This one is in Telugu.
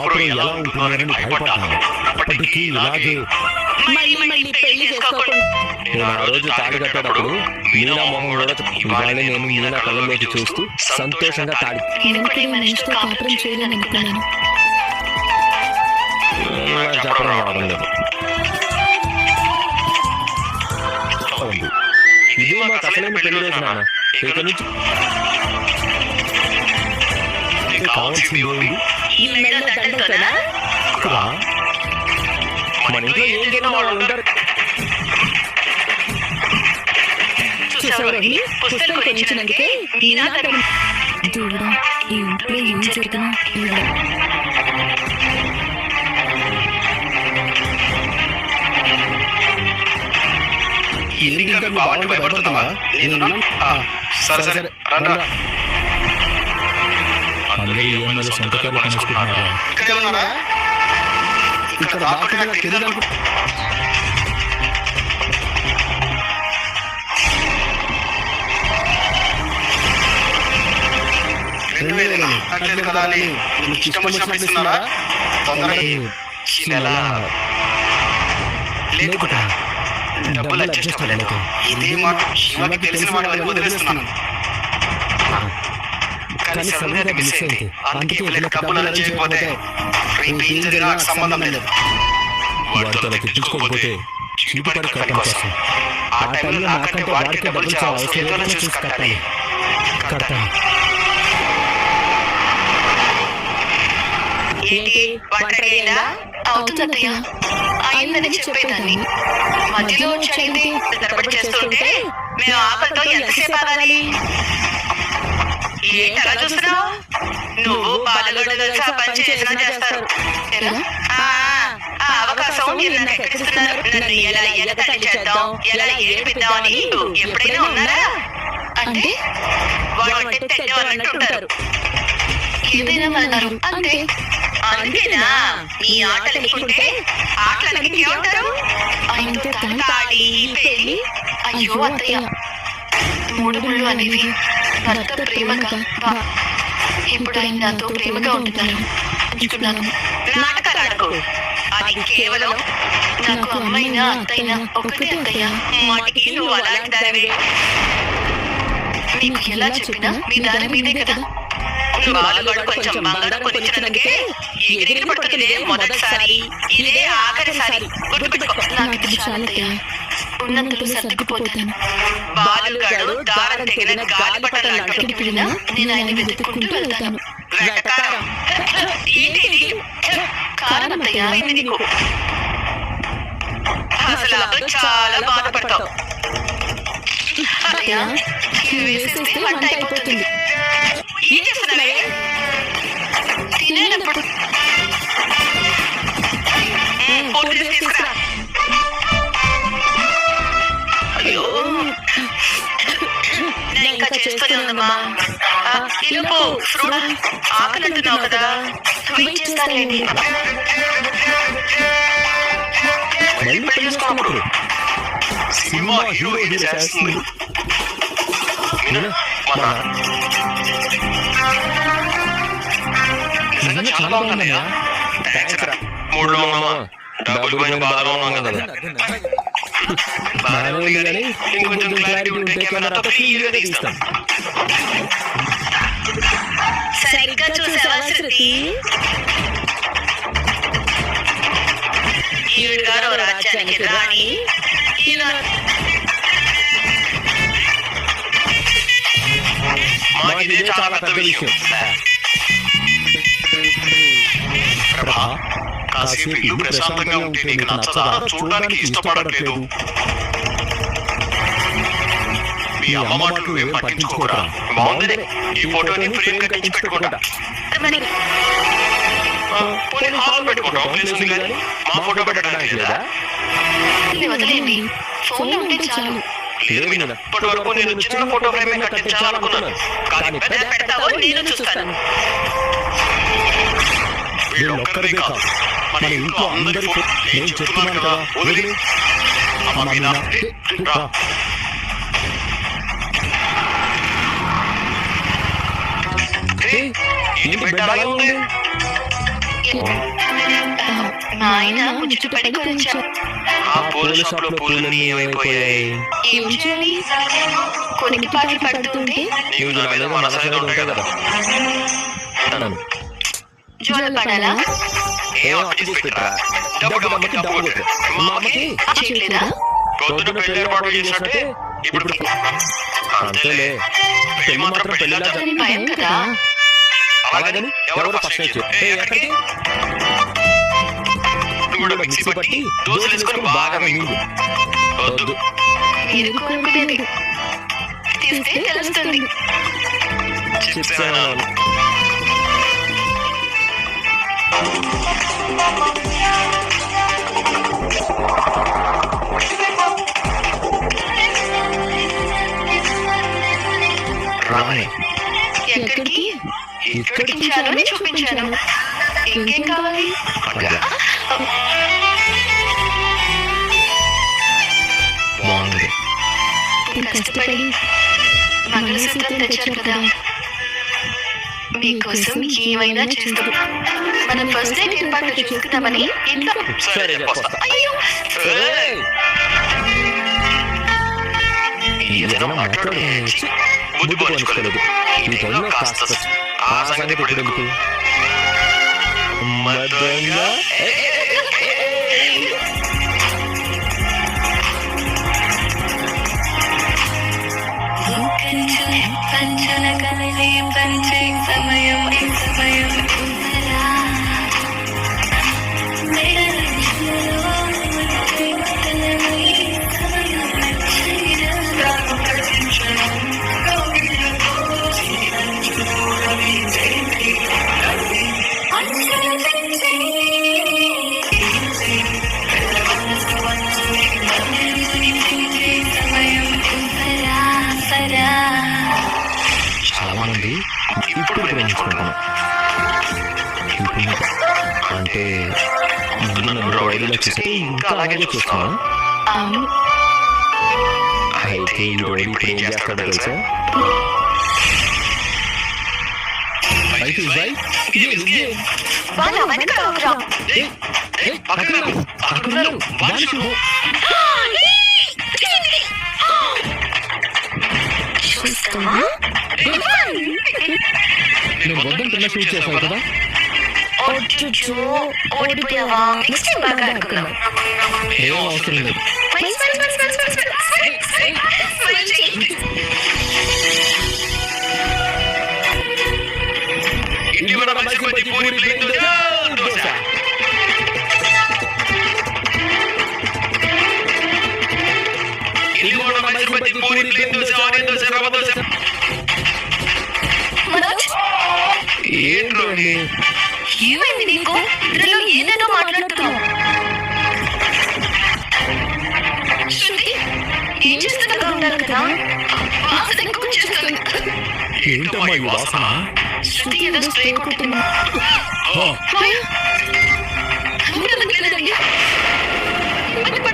అప్పుడు ఎలా ఉంటుందని భయపడ్డాను. అప్పటికీ ఇలాగే మళ్ళీ మళ్ళీ పెళ్ళి చేసుకోకుండా నేను ఆ రోజు తాళి కట్టేటప్పుడు మీనా మొహం కూడా ఇవాళ నేను మీనా కళ్ళలోకి చూస్తూ సంతోషంగా చెప్పడం రావడం లేదు. ఇది పెళ్ళి రోజు నాన్న. నుంచి కావాల్సింది ఈ మెడలో దండలతోనా మన ఇంట్లో ఏం జరిగినా వాళ్ళు ఉంటారు. చూసావు రోహిణి? పుస్తకం దేవుడా ఈ ఇంట్లో ఏం నేను సరే సరే రా. అందరూ సొంతకాలు కనుసుకుంటున్నారా. ఇక్కడే ఉన్నారా ఇక్కడ నాకు తెలియదు రెండు కదా అని ఇష్టం వచ్చినప్పుడు ఇస్తున్నారా? తొందరగా ఈ నెల లేకుండా డబ్బులు అడ్జస్ట్ అవ్వలేదు. ఇదే మాట శివకి తెలిసిన మాట వదిలేస్తున్నాను. కానీ అది మిస్ అయింది. అందుకే వీళ్ళకి డబ్బులు అరేంజ్ చేయకపోతే రేపు ఏం జరిగినా నాకు సంబంధం లేదు. వాడితో అలా తెచ్చుకోకపోతే చీటిపడి కట్టం కోసం. ఆ టైంలో నాకంటే వాడికి డబ్బులు చాలా అవసరం. ఏదైనా చూసి కట్టాలి. కడతాను ఏంటి? వంట అయిందా? అవుతుందయ్యా అయిందని చెప్పేదాన్ని. మధ్యలో వచ్చి తడబడి చేస్తుంటే మేము ఆకలితో ఎంతసేపు ఆగాలి? ఏంటి అలా చూస్తున్నావు? నువ్వు బాలలోడు తెలుసా? పని చేసినా చేస్తారు. ఎలా? ఆ, ఆ అవకాశం మీరు నాకు ఎక్కడిస్తున్నారు నన్ను ఎలా ఎగతాళి చేద్దాం? ఎలా ఏడిపిద్దాం అని ఎప్పుడైనా ఉన్నారా? అంటే వాడు అంటే తెడ్డవాళ్ళు అంటుంటారు. ఏదైనా అన్నారు. అంతే. అంతేనా? మీ ఆటలు ఎక్కుంటే ఆటలకి తాళి పెళ్ళి. అయ్యో అత్తయ్య. మూడు ముళ్ళు అనేవి. భర్త ప్రేమగా ఇప్పుడు ఆయన నాతో ప్రేమగా ఉంటున్నాను ఉంచుకున్నాను. నాటకాలు ఆడకు అది కేవలం నాకు అమ్మైనా అత్తైనా ఒకటే అత్తయ్య. మాటికి నువ్వు అలాంటి దానివే మీకు ఎలా చెప్పినా మీ దారి మీదే కదా. బాలుగాడు కొంచెం బంగారం కొనిచ్చినందుకే ఎగిరి పడుతుంది మొదటిసారి ఇదే ఆఖరిసారి గుర్తుపెట్టుకో. నాకు చాలయ్యా ఉన్నంతలో సర్దుకుపోతాను. బాలుగాడు దారం తెగిన గాలిపటం వెళ్ళినా నేను ఆయన వెతుక్కుంటూ వెళ్తాను. వెటకారం. ఏంటి ఇది? కారం అత్తయ్య అయింది నీకు. అసలు చాలా బాధపడతావు. వేసేస్తే వంట అయిపోతుంది. ఏం చేస్తున్నావే? ఉందమ్మా ఆ, ఈలోపు ఫ్రూట్ ఆకలి అంటున్నావు కదా. వెయిట్ చేస్తానులేండి మళ్ళీ పెళ్ళి చేసుకున్నప్పుడు. సినిమా హీరో ఇది చేస్తుంది. మీనా, మన నిజంగా చాలా బాగుందన్నయ్య. థ్యాంక్స్ రా. మూడులో ఉన్నామా డబ్బులు పోయిన బాధలో ఉన్నాం కదా. బాగానే ఉంది కానీ ఇంకొంచెం క్లారిటీ ఉంటే కెమెరాతో క్లియర్గా తీస్తాం సరిగ్గా చూసావా శృతి? ఈవిడ గారు రాజ్యానికి రాణి. ఈయన మాకు ఇదే చాలా పెద్ద విషయం. ప్రభా కాసేపు ఇల్లు ప్రశాంతంగా ఉంటే నీకు నచ్చదా? చూడడానికి ఇష్టపడట్లేదు. మీ అమ్మ మాటలు ఏం పట్టించుకోకరా? బాగుంది ఈ ఫోటోని ఫ్రేమ్ కట్టించి పెట్టుకుంటా పోనీ హాల్ పెట్టుకుంటాం ప్లేస్ ఉంది కానీ మా ఫోటో పెట్టడానికి లేదా? ఇది వదిలేయండి. ఫోన్లో ఉంటే చాలు. లేదు మీనా ఇప్పటి వరకు నేను చిన్న ఫోటో ఫ్రేమ్ కట్టించాలనుకున్నాను కానీ పెద్ద పెడతావో నేను చూస్తాను. వీళ్ళు ఒక్కరిదే కాదు. మన ఇంట్లో అందరి నేను చెప్తున్నాను కదా వదిలి. ఏంటి బెడ్ అలా ఉంది? మా ఆయన ముచ్చటపడి కొనిచ్చారు ఆ పూల షాప్లో పూలన్నీ ఏమైపోయాయి? ఏం చేయాలి? కొనికి పాటలు పడుతుంటే నీవు నా మీద మనసులో ఉంటాయి కదా. జోల పడాలా ఏం అప్పు చేసి పెట్టరా? డబ్బు అమ్మకి డబ్బు కొట్టు. మా అమ్మకి? చేయలేదా పొద్దున పెళ్ళి ఏర్పాటు చేసినట్టే ఇప్పుడు అంతేలే పెళ్ళి మాత్రం పెళ్ళిలా జరగ- కానీ భయం కదా అలాగని ఎవరు ఫస్ట్ ఇచ్చు ఏ ఎక్కడికి? నువ్వు కూడా మిక్సీ పట్టి దోశలు వేసుకొని బాగా మింగు. వద్దు. మీరు కోరుకునేది తీస్తే తెలుస్తుంది. చిప్స్ ఎక్కడికి? చూపించాను ఇంకేం కావాలి. బాగుంది కష్టపడి మంగళసూత్రం తెచ్చారు కదా. మీకోసం ఏమైనా చేస్తాం. మనం ఫస్ట్ డేట్ ఏర్పాట్లు చూసుకుందామని ఇంట్లో సరే చెప్పొస్తా అయ్యో! ఏయ్! ఏదైనా మాట్లాడు. ఛీ, బుద్ధి పోనిచ్చుకోలేదు. ఈ టైంలో కాస్త ఆ సంగతి ఇప్పుడు ఎందుకు మదంగా పంచల కలలే పంచే సమయం చాలా ఇప్పుడు ప్రేమించుకుంటాను అంటే ముందు నన్ను చూస్తే ఇంకా అలాగే చూస్తాను అవును అయితే ఈ రోడ్ ఇప్పుడు ఏం చేస్తాడో తెలుసా అయితే ఇవ్వాయి వాళ్ళ వెనక నేను వద్దంటున్నా షూట్ చేసావు కదా అచ్చచ్చో, ఓడిపోయావా? నెక్స్ట్ టైం బాగా ఆడుకుందాం. ఏం అవసరం లేదు. ఇంటి వడ మైసూర్ బజ్జీ పూరి ప్లేన్ దోశ దోశ. ఇంటి వడ మైసూర్ బజ్జీ పూరి ప్లేన్ దోశ ఆనియన్ దోశ రవ్వ దోశ. మనోజ్, ఏంట్రోని ఏమైంది నీకు? ఇద్దరిలో ఏదేదో మాట్లాడుతున్నావు. శృతి ఏం చేస్తున్నగా ఉండాలి కదా? వాసన ఎక్కువ చేస్తుంది. ఏంటమ్మా ఈ వాసన? శృతి ఏదో స్ప్రే కొట్టింది.